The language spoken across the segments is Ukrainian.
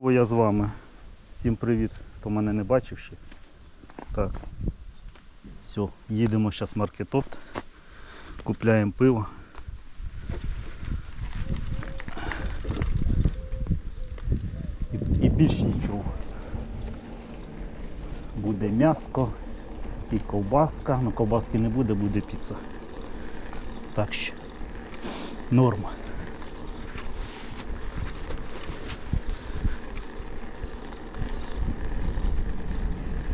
Я з вами. Всім привіт, хто мене не бачив ще. Так. Все, їдемо зараз в маркетопт. Купляємо пиво. І, і більш нічого. Буде м'яско і ковбаска. Ну ковбаски не буде, буде піца. Так що норма.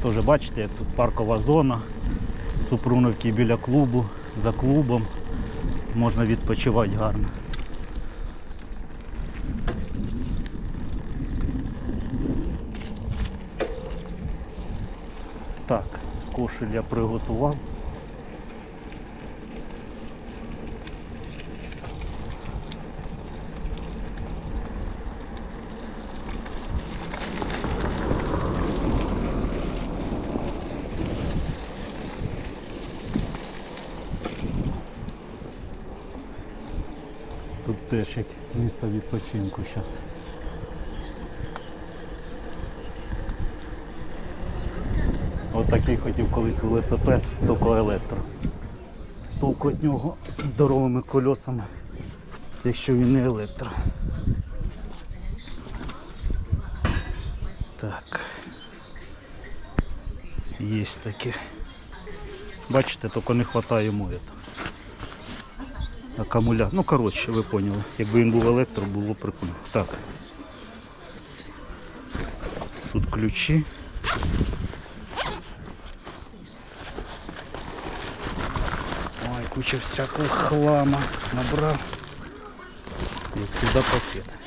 Теж бачите, як тут паркова зона, Супруновки біля клубу, за клубом. Можна відпочивати гарно. Так, кошель я приготував. Як місто відпочинку зараз. От такий хотів колись велосипед, тільки електро. Толку від нього здоровими кольосами, якщо він не електро. Так. Є таке. Бачите, тільки не вистачає этого акумулятор. Ну, коротше, ви поняли. Якби він був електро, було прикольно. Так. Тут ключі. Ой, куча всякого хлама набрав. І сюди пакет.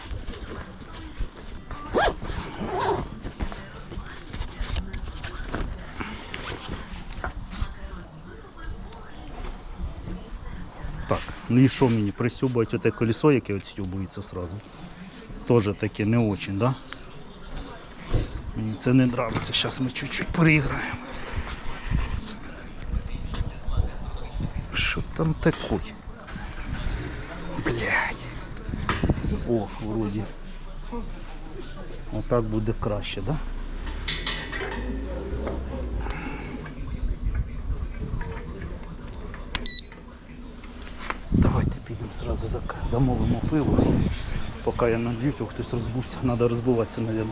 Так, ну і що мені пристюбувати оте колесо, яке от стюбується сразу. Тоже таке не очень, да? Мені це не нравиться. Зараз ми чуть-чуть переіграємо. Що там таке? Блядь. О, вроді. Отак буде краще, да? Зразу замовимо пиво. Поки я налью, то хтось розбувся, треба розбиватися, мабуть.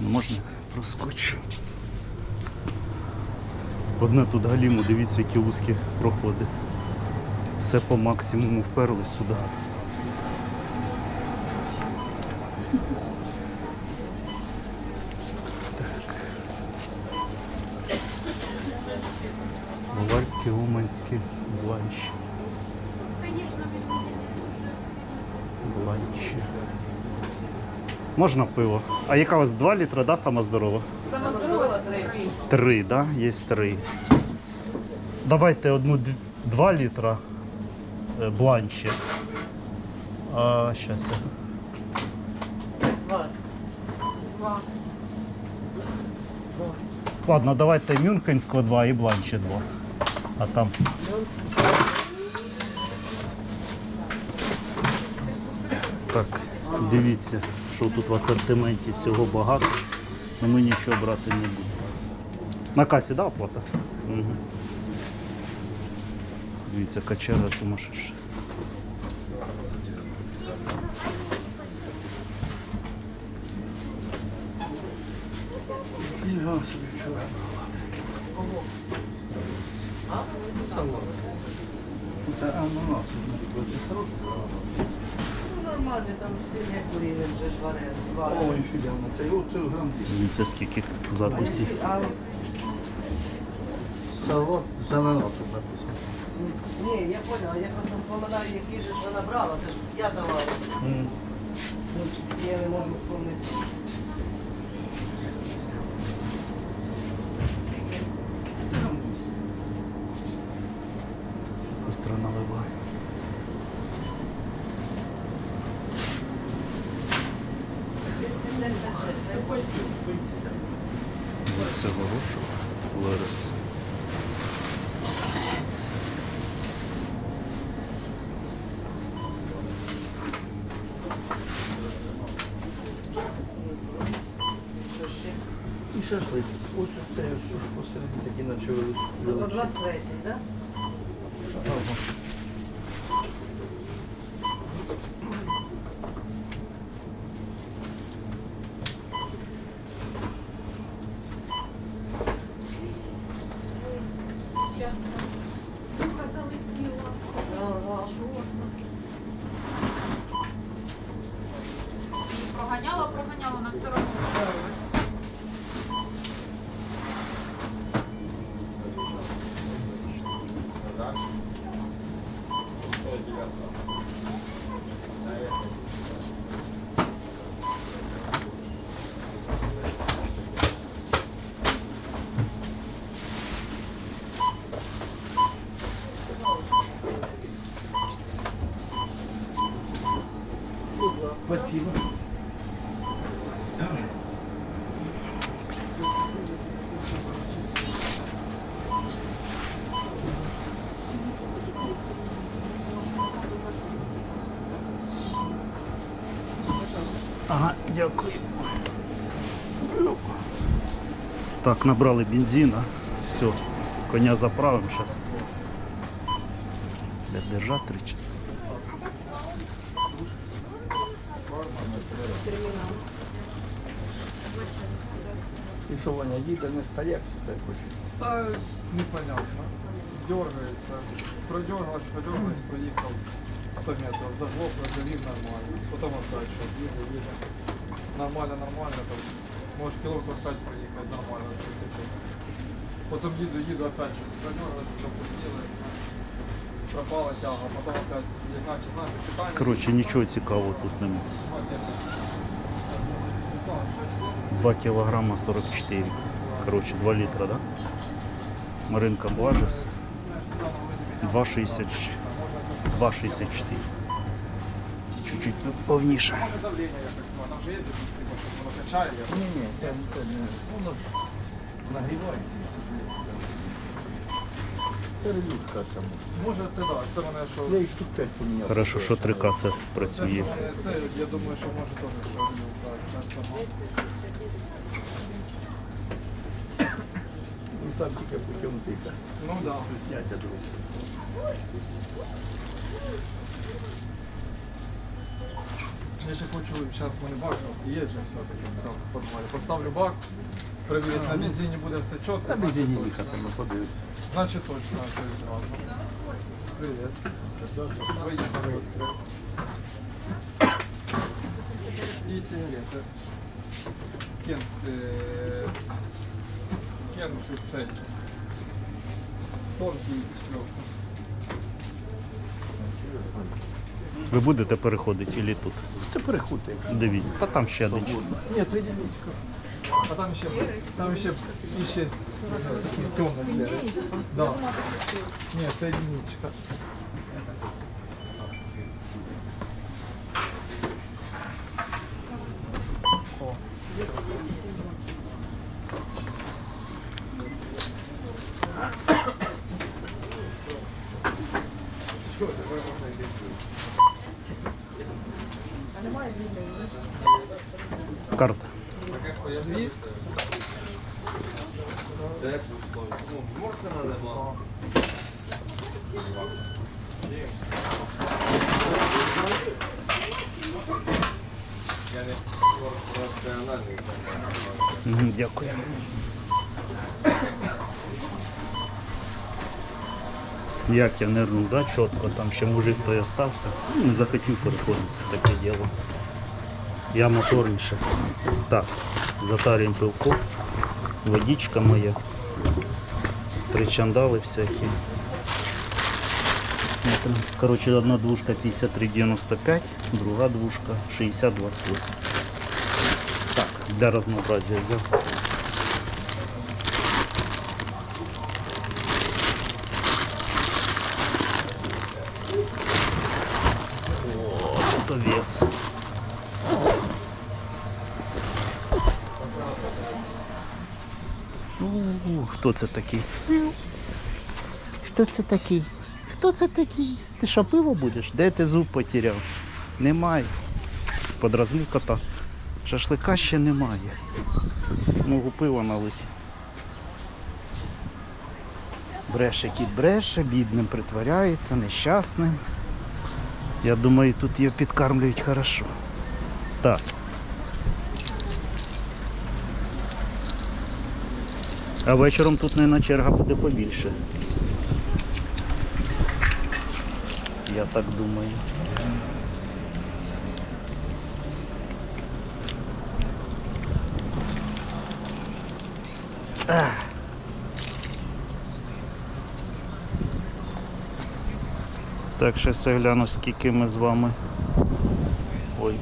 Можна проскочу. Одне тут галіму, дивіться, які вузькі проходи. Все по максимуму вперли сюди. Баварський, Уманський, бланш. Бланчі. Можна пиво? А яка у вас 2 літра, да, сама здорова? Сама здорова три. Три, да? Є три. Давайте одну 2 літра е, бланчі. А, щас я. Два. Два. Ладно, давайте Мюнхенського 2 і бланчі 2. А там. Так, дивіться, що тут в асортименті всього багато. Но ми нічого брати не будемо. На касі, да, оплата? Угу. Дивіться, качера сумасшедша. Ну, нормально, там свиня куріне вже ж варе. варе. Ой, фігенно, це його цього грам Дивіться, скільки закусів. А салат зеленочок написано. ні, я поняла, я просто пам'ятаю, який же ж вона брала, це ж я давала. Ну, Я не можу вспомнити. быстро наливаю. Це горошу, лорис. І шашлик. Ось це посередині такі наче величезні. 23, так? Ага. Ага, дякую. Так, набрали бензина. Все, коня заправимо зараз. Для держати три часа. І що Ваня їде, не стає, все так хоче. Та непонятно. Дергається. Продергалась, продергалась, проїхав 100 метрів, заглох, завів нормально. Потім їде. Нормально, нормально, там, може кілометр 5 проїхати, нормально. Потім їду, їду, опять щось продергалась, запустилась. Пропала тяга, потім опять, як наче, знаєш, питання. Коротше, нічого цікавого тут. Опять. 2 кілограма 44. Коротше, 2 літра, да? Маринка блажився. 2,60 2,64. Чуть-чуть повніше. Може давлення якось, ну, там вже є записки, може воно качає. Ні, ні, це не. Воно ж нагрівається. Перелюдка там. Може це так, це мене що. Я їх штук 5 поміняв. Хорошо, що три каси Це, працює. це, я думаю, що може теж що ну, так, так само. Ну там тільки путем тика. Ну да. Зняття друг. Я ще хочу, зараз мене бак є же все-таки. Поставлю бак, перевірюсь на бензині, буде все чітко. Значить, бензині їхати, ну подивись. Значить точно, це зразу. Привіт. Поїхали воскрес. І сигарети. Кен, е, кен цей. Тонкий шльопка. Ви будете переходити і тут? Це переходьте. Дивіться. Та там ще один. Ні, це единичка. А там ще, там ще, ще темно. Да. Ні, це единичка. О. Що, Карта. Дякую. Як я нирнув, да, чітко, там ще мужик той остався. Ну, Не захотів переходити, таке діло. Я моторніше. Так, затарюємо пивко, водичка моя, причандали всякі. Короче, одна двушка 53,95, друга двушка 60,28. Так, для разнообразия взял. Хто це такий? Хто це такий? Хто це такий? Ти що пиво будеш? Де ти зуб потеряв? Немає. Подразни кота. Шашлика ще немає. Можу пиво налити. Бреше кіт бреше, бідним притворяється, нещасним. Я думаю, тут його підкармлюють хорошо. Так. А вечором тут, мабуть, черга буде побільше. Я так думаю. Ах. Так, я гляну, скільки ми з вами. Ой.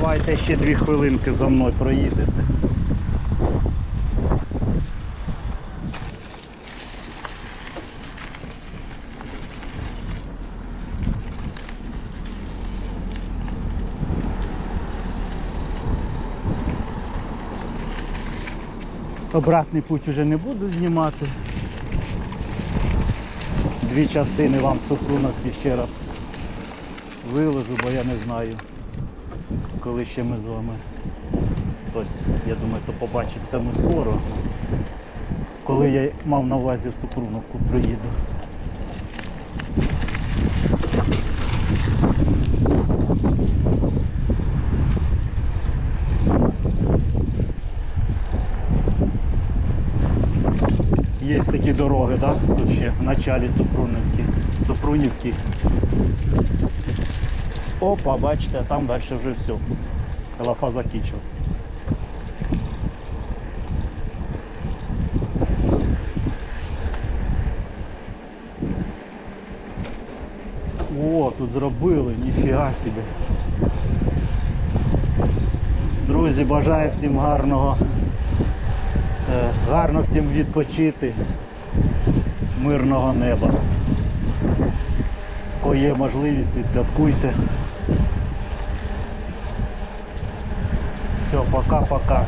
Давайте ще дві хвилинки за мною проїдете. Обратний путь уже не буду знімати. Дві частини вам супруновки ще раз виложу, бо я не знаю, коли ще ми з вами. Ось, я думаю, то побачимося ми скоро. Коли я мав на увазі в Супруновку приїду. Є такі дороги, да? Тут ще в началі Супрунівки. Супрунівки. Опа, бачите, там далі вже все. Лафа закінчилась. О, тут зробили, ніфіга собі. Друзі, бажаю всім гарного, е, гарно всім відпочити, мирного неба. Коли є можливість, відсвяткуйте. Все, пока-пока.